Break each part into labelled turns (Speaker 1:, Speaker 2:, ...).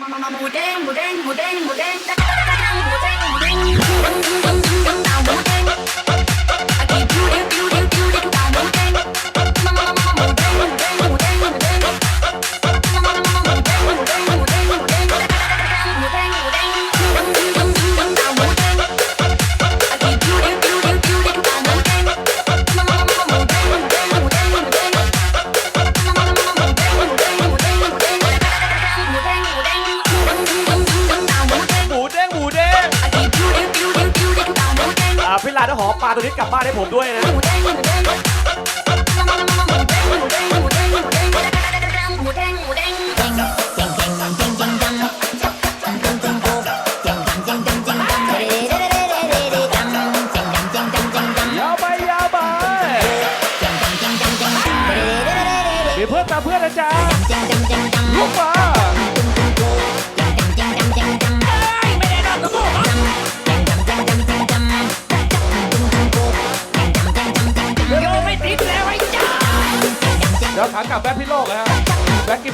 Speaker 1: หมูเด้งหมูเด้งหมูเด้งหมูเด้งหมูเด้งหมูเด้งา
Speaker 2: แลาต้องหอปลาตัวนี้กลับบ้านให้ผมด้วยนะ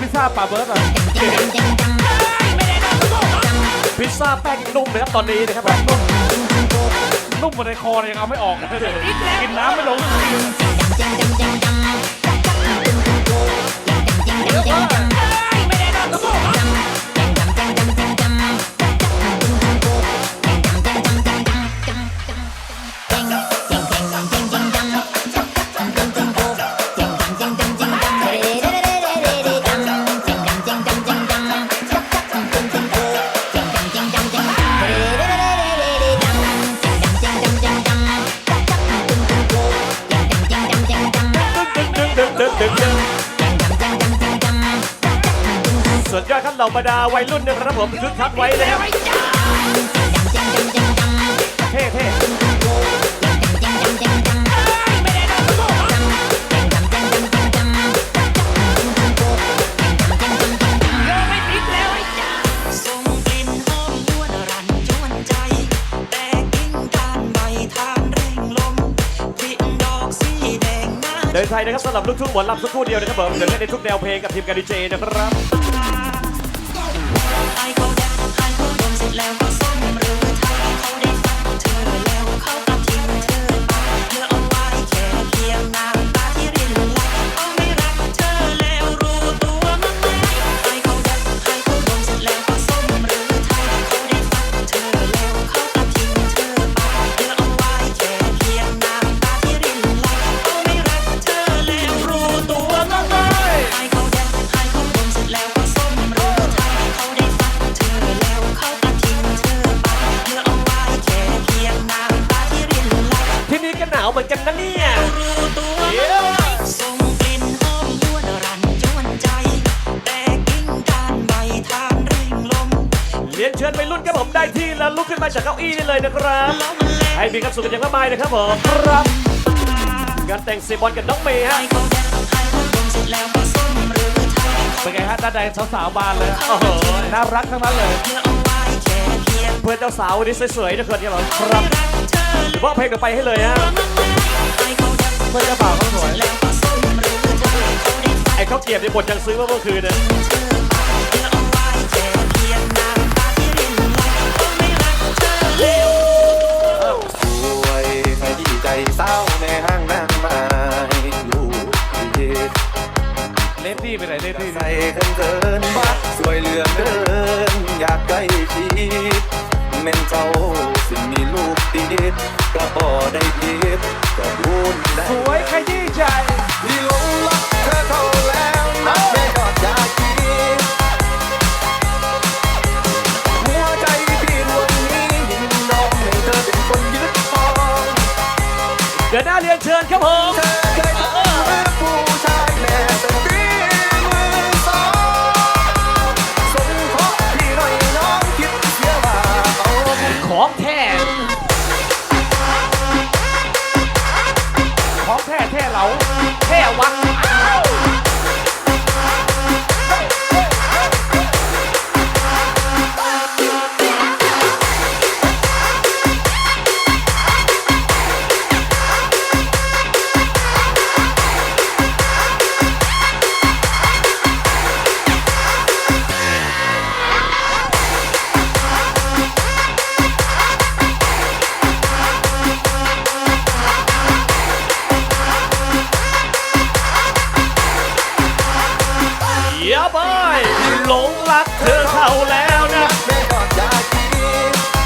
Speaker 2: พิซซ่าปลาเบิร์ดอะพิซซ่าแป้งนุ่มเลยครับตอนนี้นะครับแบบนุ่มนุ่มมาในคอเลยยังเอาไม่ออกกินน้ำไม่ลงดึงาบรรดาวัยรุ่นนี่ยครับผมคึกคักไว้เลยครับเท่เท่เดินไทยนะครับสำหรับลูกทุ่งหมอลำสักครู่เดียวนะครับผมเดินเล่นในทุกแนวเพลงกับทีมการดีเจนะครับ
Speaker 1: เาวเหมือนกันนะ
Speaker 2: เนี่ย
Speaker 1: รู้ตัวมั้งส่งกลิ่นหอมยวนรันจวนใจ แต่กิ่งก้านใบทานเร่งลม
Speaker 2: เรียนเชิญไปรุ่นครับผมได้ที่แล้วลุกขึ้นมาจากเก้าอี้ได้เลยนะครับ
Speaker 1: แล้วมันแล
Speaker 2: ให้มีความสุขกันอย่างมากมายนะครับผมครับงานแต่งเซบอลกับน้องเมย์ฮะ
Speaker 1: ให้เขาแดกให้เขาดมเสร็จแล้วก็ส้มหรือไทยเขา
Speaker 2: เป็นไงฮะด้านในสาวๆบานเลยโอ้โหน่ารักทั้งนั้นเลย
Speaker 1: เหลือเอาไว้แค่เพียง
Speaker 2: เพื่อนเจ้าสาววันนี้สวยๆนะเพื่อนที่เราค
Speaker 1: ไม่
Speaker 2: รับ
Speaker 1: รักเธอ
Speaker 2: หรือว่าเพลงต่อไปให้เลยฮะ พื่อนเจ้าบ่าวก็สวย
Speaker 1: แล้เขาได้ฟัง
Speaker 2: ไอ้ข้าวเกรียบในบทยังซื้อมาเมื่อคืนนะ
Speaker 1: เธอไปเหลือเอาไว้แค่เพียงน้ำตาที่รินไหลเขาไม่รักเธอแล้ว
Speaker 3: สวยขยี้ใจเศร้าในห้างนั่งไม้ลูกเย็ด
Speaker 2: เลดดี้ไปไหนเลดดี้
Speaker 3: ใส่เขินเขินบัดสวยเหลือเกินอยากใกล้ชิดเม่นเจ้าสิมีลูกติดก็พอได้ ดี๋
Speaker 2: ย
Speaker 3: วหน้า
Speaker 2: เรียนเชิญครับผม
Speaker 3: เธอผู้ชายแม่เป็นปีมือสองสงเคราะห์พี่หน่อยน้องคิดเสียว่าเอา
Speaker 2: ของแท้ของแท้แท้เหลาแท้วัง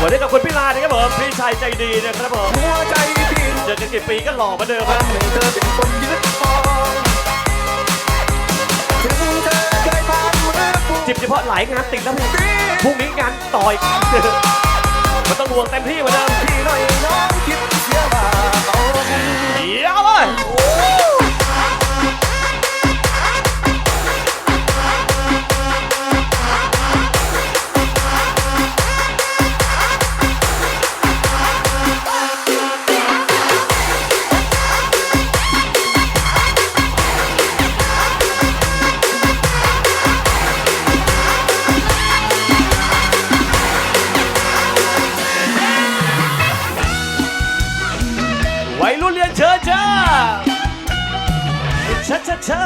Speaker 4: วันนี้กับคุณพี่ลานะครับผมพี่ชายใจดีนะครับผม
Speaker 3: หัวใจพี่
Speaker 4: เจอกันกี่ปีก็หล่อเหมาเดิมครับ
Speaker 3: ทำให้เธอเป็นคนยึดครองถึงเธอเคยผ่านมือกู
Speaker 4: จิบเฉพาะหลายงานติดแล้วพี่พรุ่งนี้งานต่อยมันต้องรวงเต็มที่เหมือนเดิม
Speaker 3: พี่หน่อยน้องคิดเสียว่าเอา
Speaker 4: เดี๋ยวเลยวั ช้าช้า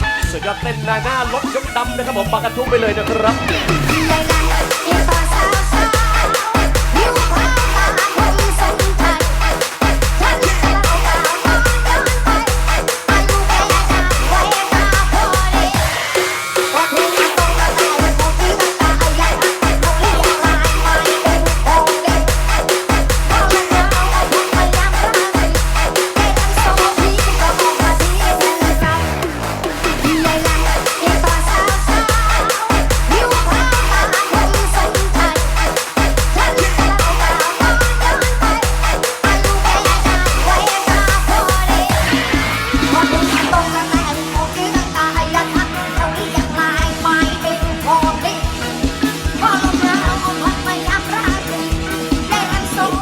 Speaker 4: ช้าสุดยอดเต้นหน้าหน้ารถยกดำนะครับผมปากกระทุ้งไปเลยนะครับ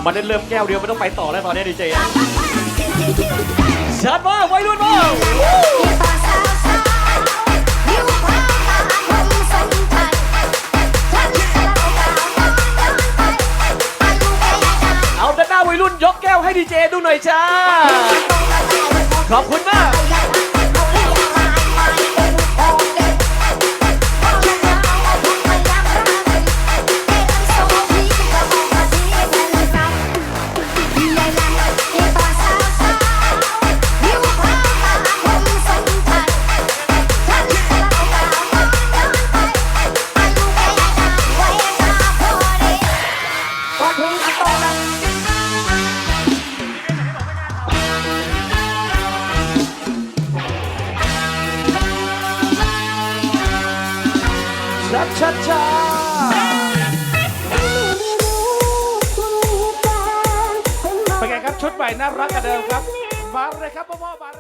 Speaker 4: มันได้เริ่มแก้วเดียวไม่ต้องไปต่อแล้วตอนนี้ดีเจชัดมากวัยรุ่นมากเอาด้านหน้าวัยรุ่นยกแก้วให้ดีเจดูหน่อยจ้าขอบคุณมาก ชัดชัดชัเป็นไงครับชุดใหม่น่ารักกันเดิมครับ มาเลยครับพ่อพ่อมา